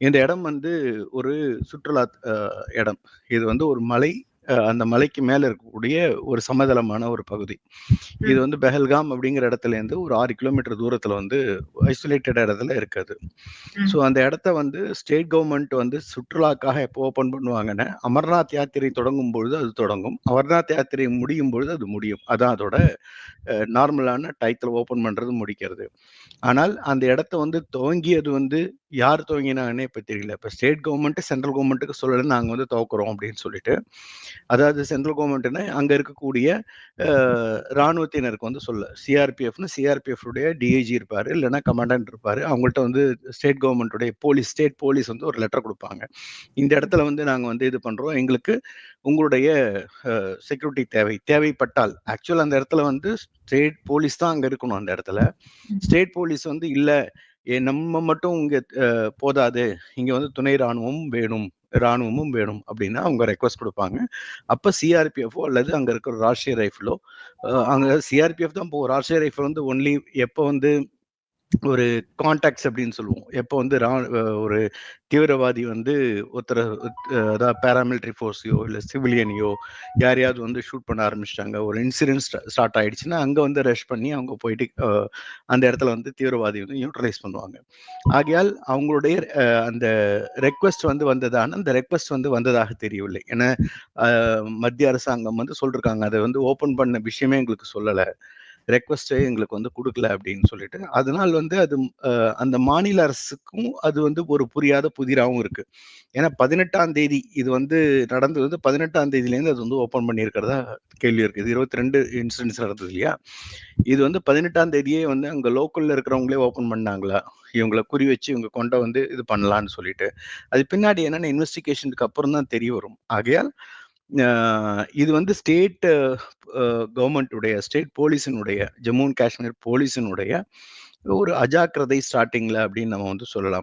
இந்த இடம் வந்து ஒரு சுற்றுலா இடம். இது வந்து ஒரு மலை. அந்த மலைக்கு மேல இருக்கக்கூடிய ஒரு சமதளமான ஒரு பகுதி. இது. வந்து பெஹல்காம் அப்படிங்கிற இடத்துலேருந்து ஒரு 6 கிலோமீட்டர் தூரத்தில வந்து ஐசோலேட்டட் இடத்துல இருக்கு அது. ம். ஸோ அந்த இடத்த வந்து ஸ்டேட் கவர்மெண்ட் வந்து சுற்றுலாக்காக எப்போ ஓப்பன் பண்ணுவாங்கன்னா, அமர்நாத் யாத்திரை தொடங்கும் பொழுது அது தொடங்கும். அமர்நாத் யாத்திரை முடியும் பொழுது அது முடியும். அதான் அதோட நார்மலான டயத்துல ஓப்பன் பண்றது, முடிக்கிறது. ஆனால் அந்த இடத்த வந்து துவங்கியது வந்து யார் துவங்கினாங்கன்னே இப்ப தெரியல. இப்ப ஸ்டேட் கவர்மெண்ட் சென்ட்ரல் கவர்மெண்ட்டுக்கு சொல்லல, நாங்க வந்து துவக்குறோம் அப்படின்னு சொல்லிட்டு. அதாவது சென்ட்ரல் கவர்மெண்ட்னா அங்க இருக்கக்கூடிய அ ராணுவத்தினருக்கு வந்து சொல்ல. சிஆர்பிஎஃப்னு சிஆர்பிஎஃப் உடைய டிஐஜி இருப்பாரு. இல்லன்னா கமாண்டன்ட் இருப்பாரு. அவங்கள்ட்ட வந்து ஸ்டேட் கவர்மெண்ட் உடைய போலீஸ் ஸ்டேட் போலீஸ் வந்து ஒரு லெட்டர் குடுப்பாங்க. இந்த. இடத்துல வந்து நாங்க வந்து இது பண்றோம். எங்களுக்கு உங்களுடைய செக்யூரிட்டி தேவை. தேவைப்பட்டால் ஆக்சுவலா அந்த இடத்துல வந்து ஸ்டேட் போலீஸ் தான் அங்க இருக்கணும் அந்த இடத்துல. ஸ்டேட் போலீஸ் வந்து இல்ல, நம்ம மட்டும் இங்க போதாது. இங்க வந்து துணை ராணுவமும் வேணும். ராணுவமும் வேணும் அப்படின்னா அவங்க ரெக்வெஸ்ட் கொடுப்பாங்க அப்போ சிஆர்பிஎஃப்போ அல்லது அங்கே இருக்கிற ராஷ்டிரிய ரைஃபிளோ அங்கே சிஆர்பிஎஃப் தான் போகும். ராஷ்டிரிய ரைஃபிள் வந்து ஒன்லி எப்போ வந்து ஒரு கான்டாக்ட்ஸ் அப்படின்னு சொல்லுவோம். எப்போ வந்து ரா ஒரு தீவிரவாதி வந்து ஒருத்தர அதாவது பேராமிலிட்ரி ஃபோர்ஸையோ, இல்லை சிவிலியனையோ யாரையாவது வந்து ஷூட் பண்ண ஆரம்பிச்சிட்டாங்க ஒரு இன்சிடென்ட் ஸ்டார்ட் ஆயிடுச்சுன்னா, அங்கே வந்து ரஷ் பண்ணி அவங்க போயிட்டு அந்த இடத்துல வந்து தீவிரவாதி வந்து யூட்டிலைஸ் பண்ணுவாங்க. ஆகையால் அவங்களுடைய அந்த ரெக்வெஸ்ட் வந்து வந்ததான அந்த ரெக்வெஸ்ட் வந்து வந்ததாக தெரியவில்லை. ஏன்னா, மத்திய அரசாங்கம் வந்து சொல்லிருக்காங்க. அதை வந்து ஓப்பன் பண்ண விஷயமே எங்களுக்கு சொல்லலை ரெக்வெஸ்ட்டே எங்களுக்கு வந்து கொடுக்கல அப்படின்னு சொல்லிட்டு. அதனால் வந்து அது அந்த மாநில அரசுக்கும் அது வந்து ஒரு புரியாத புதிராகவும் இருக்கு. ஏன்னா 18ஆம் தேதி இது வந்து நடந்தது வந்து 18ஆம் தேதியிலேருந்து அது வந்து ஓப்பன் பண்ணியிருக்கிறதா கேள்வி இருக்கு. இது 22 இன்சிடென்ட்ஸ் நடந்தது இல்லையா? இது வந்து 18ஆம் தேதியே வந்து அங்கே லோக்கல்ல இருக்கிறவங்களே ஓப்பன் பண்ணாங்களா? இவங்கள குறி வச்சு இவங்க கொண்ட வந்து இது பண்ணலான்னு சொல்லிட்டு. அது பின்னாடி என்னென்ன இன்வெஸ்டிகேஷனுக்கு அப்புறம் தான் தெரிய வரும். ஆகையால் இது வந்து ஸ்டேட் கவர்மெண்ட்டுடைய கவர்மெண்ட் உடைய ஸ்டேட் போலீஸினுடைய ஜம்மு அண்ட் காஷ்மீர் போலீஸினுடைய ஒரு அஜாக்கிரதை ஸ்டார்டிங்கில் அப்படின்னு நம்ம வந்து சொல்லலாம்.